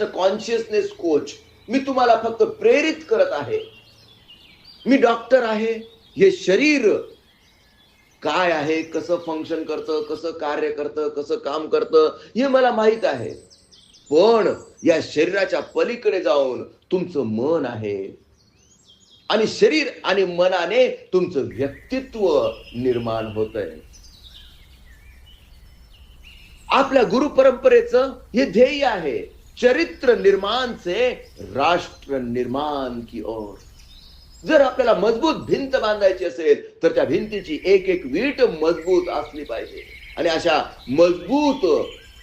Just consciousness coach. मी तुम्हाला फक्त प्रेरित करत आहे. मी डॉक्टर आहे. हे शरीर काय आहे? कसं फंक्शन करतं? कसं कार्य करतं? कसं काम करतं? हे मला माहीत आहे. पण या शरीराच्या पलीकडे जाऊन तुमचं मन आहे. आणि शरीर आणि मनाने तुमचं व्यक्तित्व निर्माण होत आहे आपल्या गुरु परंपरेचं हे ध्येय आहे. चरित्र निर्माण से राष्ट्र निर्माण की ओर. जर आपल्याला मजबूत भिंत बांधायची असेल तर त्या भिंतीची एक एक वीट मजबूत असली पाहिजे. आणि अशा मजबूत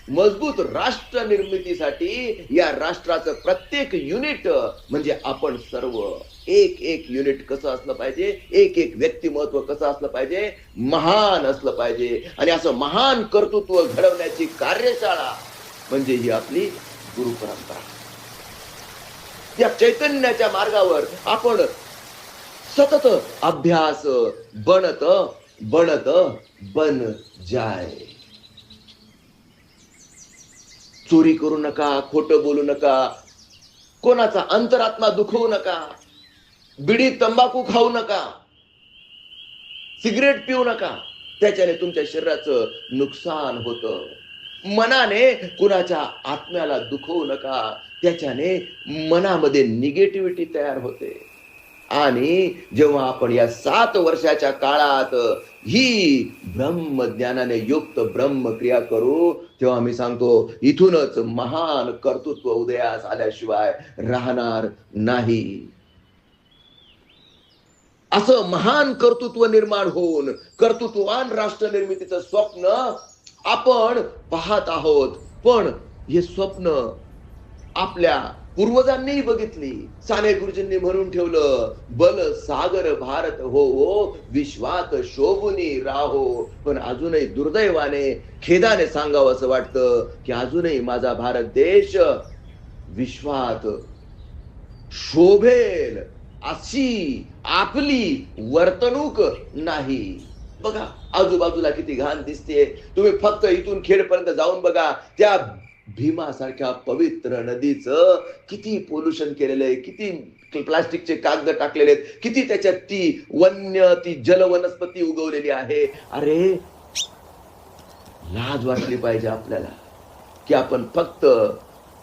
मजबूत राष्ट्र निर्मितीसाठी या राष्ट्राचं प्रत्येक युनिट म्हणजे आपण सर्व एक एक युनिट कसं असलं पाहिजे एक एक व्यक्तिमत्व कसं असलं पाहिजे महान असलं पाहिजे. आणि असं महान कर्तृत्व घडवण्याची कार्यशाळा म्हणजे ही आपली गुरु परंपरा या चैतन्याच्या मार्गावर आपण सतत अभ्यास बनत बनत बन जाय. चोरी करू नका खोटं बोलू नका कोणाचा अंतरात्मा दुखवू नका बिडी तंबाखू खाऊ नका सिगरेट पिऊ नका त्याच्याने तुमच्या शरीराचं नुकसान होतं. मनाने कुणाच्या आत्म्याला दुखवू नका. त्याच्याने मनामध्ये निगेटिव्हिटी तयार होते. आणि जेव्हा आपण या सात वर्षाच्या काळात ही ब्रह्मज्ञानाने युक्त ब्रह्मक्रिया करू तेव्हा मी सांगतो इथूनच महान कर्तृत्व उदयास आल्याशिवाय राहणार नाही. असं महान कर्तृत्व निर्माण होऊन कर्तृत्ववान राष्ट्र निर्मितीचं स्वप्न आपण पाहत आहोत. पण हे स्वप्न आपल्या पूर्वजांनीही बघितली. साने गुरुजींनी म्हणून ठेवलं बल सागर भारत हो हो विश्वात शोभुनी राहो. पण अजूनही दुर्दैवाने खेदाने सांगावं असं वाटतं की अजूनही माझा भारत देश विश्वात शोभेल अशी आपली वर्तणूक नाही. बघा आजूबाजूला किती घाण दिसते तुम्ही फक्त इथून खेडपर्यंत जाऊन बघा त्या भीमासारख्या पवित्र नदीचं किती पोल्युशन केलेलं आहे किती प्लास्टिकचे कागद टाकलेले आहेत किती त्याच्यात ती वन्य ती जलवनस्पती उगवलेली आहे. अरे लाज वाटली पाहिजे आपल्याला की आपण फक्त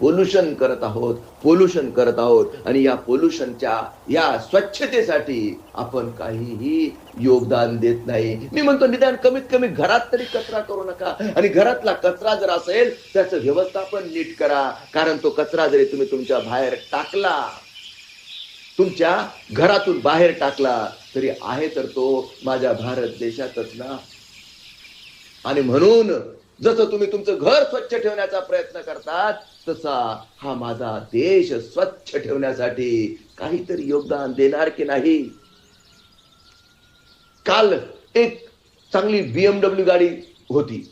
पोल्युशन करत आहोत पोल्युशन करत आहोत. आणि या पोल्युशनच्या या स्वच्छतेसाठी आपण काहीही योगदान देत नाही. मी म्हणतो निदान कमीत कमी घरात तरी कचरा करू नका. आणि घरातला कचरा जर असेल त्याचं व्यवस्थापन नीट करा. कारण तो कचरा जरी तुम्ही तुमच्या बाहेर टाकला तुमच्या घरातून बाहेर टाकला तरी आहे तर तो माझ्या भारत देशातच ना. आणि म्हणून जसं तुम्ही तुमचं घर स्वच्छ ठेवण्याचा प्रयत्न करतात तसा हा माझा देश स्वच्छ ठेवण्यासाठी काहीतरी योगदान देणार की नाही? काल एक चांगली बीएमडब्ल्यू गाडी होती.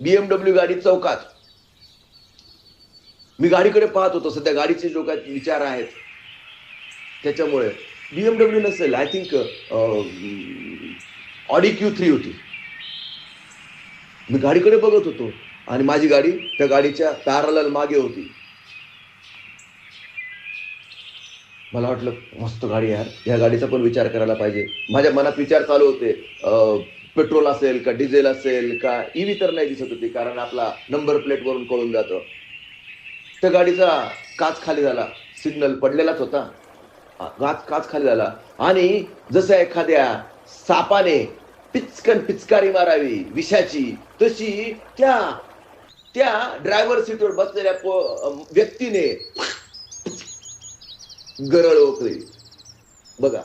बीएमडब्ल्यू गाडी चौकात. मी गाडीकडे पाहत होतो. सध्या गाडीचे जो काय विचार आहेत त्याच्यामुळे बीएमडब्ल्यू नसेल I think Audi Q three होती. मी गाडीकडे बघत होतो. आणि माझी गाडी त्या गाडीच्या पॅरल मागे होती. मला वाटलं मस्त गाडी यार. या गाडीचा पण विचार करायला पाहिजे. माझ्या मनात विचार चालू होते. पेट्रोल असेल का डिझेल असेल का ईव्ही तर नाही दिसत होती कारण आपला नंबर प्लेट वरून कळून जातो. त्या गाडीचा काच खाली झाला. सिग्नल पडलेलाच होता. काच काच खाली झाला. आणि जसं एखाद्या सापाने पिचकन पिचकारी मारावी विषाची तशी त्या त्या ड्रायव्हर सीटवर बसलेल्या व्यक्तीने गरळ ओकली बघा.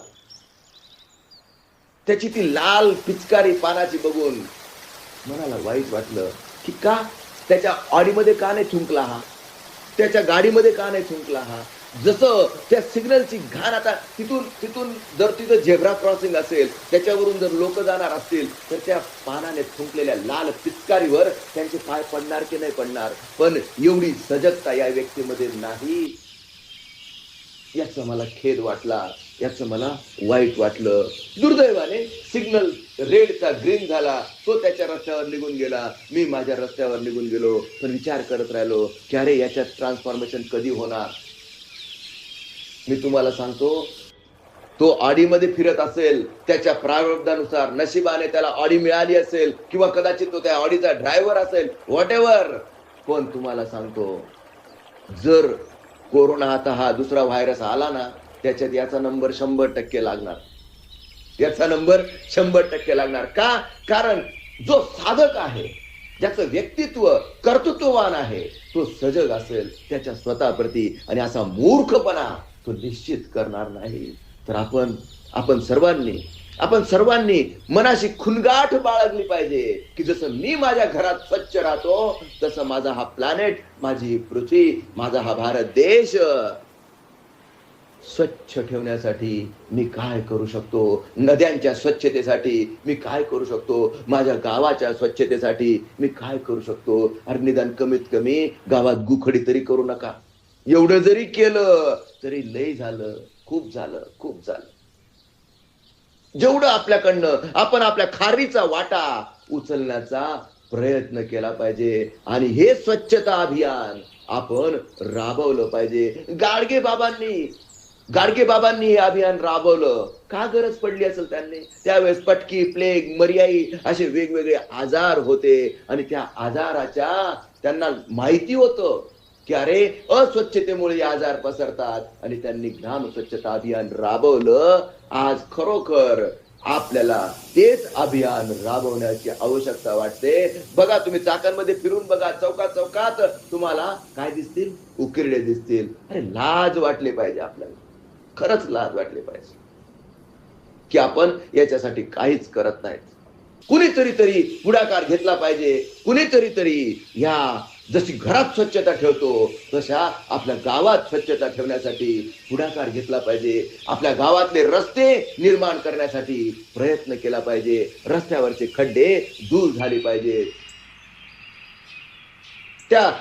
त्याची ती लाल पिचकारी पानाची बघून मनाला वाईट वाटलं की का? त्याच्या ऑडीमध्ये का नाही थुंकला हा? त्याच्या गाडीमध्ये का नाही थुंकला हा? जसं त्या सिग्नलची घाण आता तिथून तिथून जर तिथं झेब्रा क्रॉसिंग असेल त्याच्यावरून जर लोक जाणार असतील तर त्या पानाने थुंकलेल्या लाल पिचकारीवर त्यांचे पाय पडणार की नाही पडणार? पण एवढी सजगता या व्यक्तीमध्ये नाही. याचा मला खेद वाटला. याचं मला वाईट वाटलं. दुर्दैवाने सिग्नल रेडचा ग्रीन झाला. तो त्याच्या रस्त्यावर निघून गेला. मी माझ्या रस्त्यावर निघून गेलो. पण विचार करत राहिलो की अरे याच्यात ट्रान्सफॉर्मेशन कधी होणार? मी तुम्हाला सांगतो तो आडीमध्ये फिरत असेल त्याच्या प्रारब्धानुसार नशिबाने त्याला ऑडी मिळाली असेल किंवा कदाचित तो त्या ऑडीचा ड्रायव्हर असेल व्हॉट एव्हर पण तुम्हाला सांगतो जर कोरोना आता हा दुसरा व्हायरस आला ना त्याच्यात याचा नंबर शंभर टक्के लागणार. याचा नंबर शंभर टक्के लागणार. का? कारण जो साधक आहे ज्याचं व्यक्तित्व कर्तृत्ववान आहे तो सजग असेल त्याच्या स्वतःप्रती आणि असा मूर्खपणा तो निश्चित करणार नाही. तर आपण आपण सर्वांनी आपण सर्वांनी मनाशी खुनगाठ बाळगली पाहिजे की जसं मी माझ्या घरात स्वच्छ राहतो तसं माझा हा प्लॅनेट माझी ही पृथ्वी माझा हा भारत देश स्वच्छ ठेवण्यासाठी मी काय करू शकतो? नद्यांच्या स्वच्छतेसाठी मी काय करू शकतो? माझ्या गावाच्या स्वच्छतेसाठी मी काय करू शकतो? अरे निदान कमीत कमी गावात गुखडी तरी करू नका. एवढं जरी केलं तरी लय झालं. खूप झालं खूप झालं. जेवढं आपल्याकडनं आपण आपल्या खारीचा वाटा उचलण्याचा प्रयत्न केला पाहिजे. आणि हे स्वच्छता अभियान आपण राबवलं पाहिजे. गाडगे बाबांनी गाडगे बाबांनी हे अभियान राबवलं. का गरज पडली असेल त्यांनी? त्यावेळेस पटकी प्लेग मर्याई असे वेगवेगळे आजार होते आणि त्या आजाराच्या त्यांना माहिती होतं की अरे अस्वच्छतेमुळे आजार पसरतात आणि त्यांनी ग्राम स्वच्छता अभियान राबवलं. आज खरोखर आपल्याला तेच अभियान राबवण्याची आवश्यकता वाटते. बघा तुम्ही चाकांमध्ये फिरून बघा चौकात चौकात तुम्हाला काय दिसतील? उकिरडे दिसतील. अरे लाज वाटले पाहिजे आपल्याला. खरंच लाज वाटली पाहिजे. की आपण याच्यासाठी काहीच करत नाहीत. कुणीतरी तरी पुढाकार घेतला पाहिजे. कुणीतरी तरी ह्या जशी घरात स्वच्छता ठेवतो तशा आपल्या गावात स्वच्छता ठेवण्यासाठी पुढाकार घेतला पाहिजे. आपल्या गावातले रस्ते निर्माण करण्यासाठी प्रयत्न केला पाहिजे. रस्त्यावरचे खड्डे दूर झाले पाहिजेत. त्या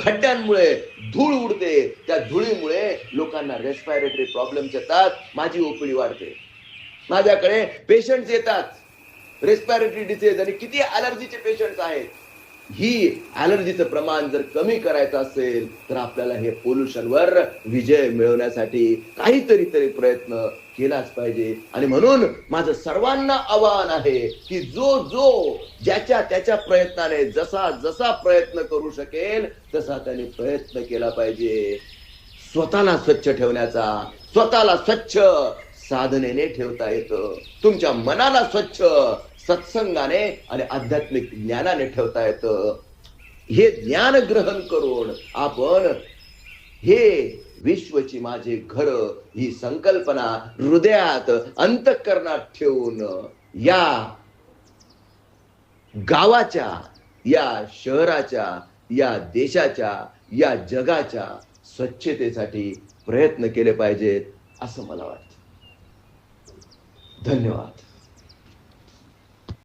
खड्ड्यांमुळे धूळ उडते. त्या धुळीमुळे लोकांना रेस्पायरेटरी प्रॉब्लेम्स येतात. माझी ओपीडी वाढते. माझ्याकडे पेशंट येतात. रेस्पायरेटरी डिसीज आणि किती अलर्जीचे पेशंट आहेत. ही अलर्जीचं प्रमाण जर कमी करायचं असेल तर आपल्याला हे पोल्युशनवर विजय मिळवण्यासाठी काहीतरी तरी प्रयत्न केलाच पाहिजे. आणि म्हणून माझं सर्वांना आवाहन आहे की जो जो ज्याच्या त्याच्या प्रयत्नाने जसा जसा प्रयत्न करू शकेल तसा त्याने प्रयत्न केला पाहिजे. स्वतःला स्वच्छ ठेवण्याचा स्वतःला स्वच्छ साधनेने ठेवता येतं. तुमच्या मनाला स्वच्छ सत्संगाने आणि आध्यात्मिक ज्ञानाने ठेवता येतं. हे ज्ञान ग्रहण करून आपण हे विश्वची माझे घर ही संकल्पना हृदयात अंतकरणात ठेवून या गावाच्या या शहराच्या या देशाच्या या जगाच्या स्वच्छतेसाठी प्रयत्न केले पाहिजेत असं मला वाटतं. धन्यवाद.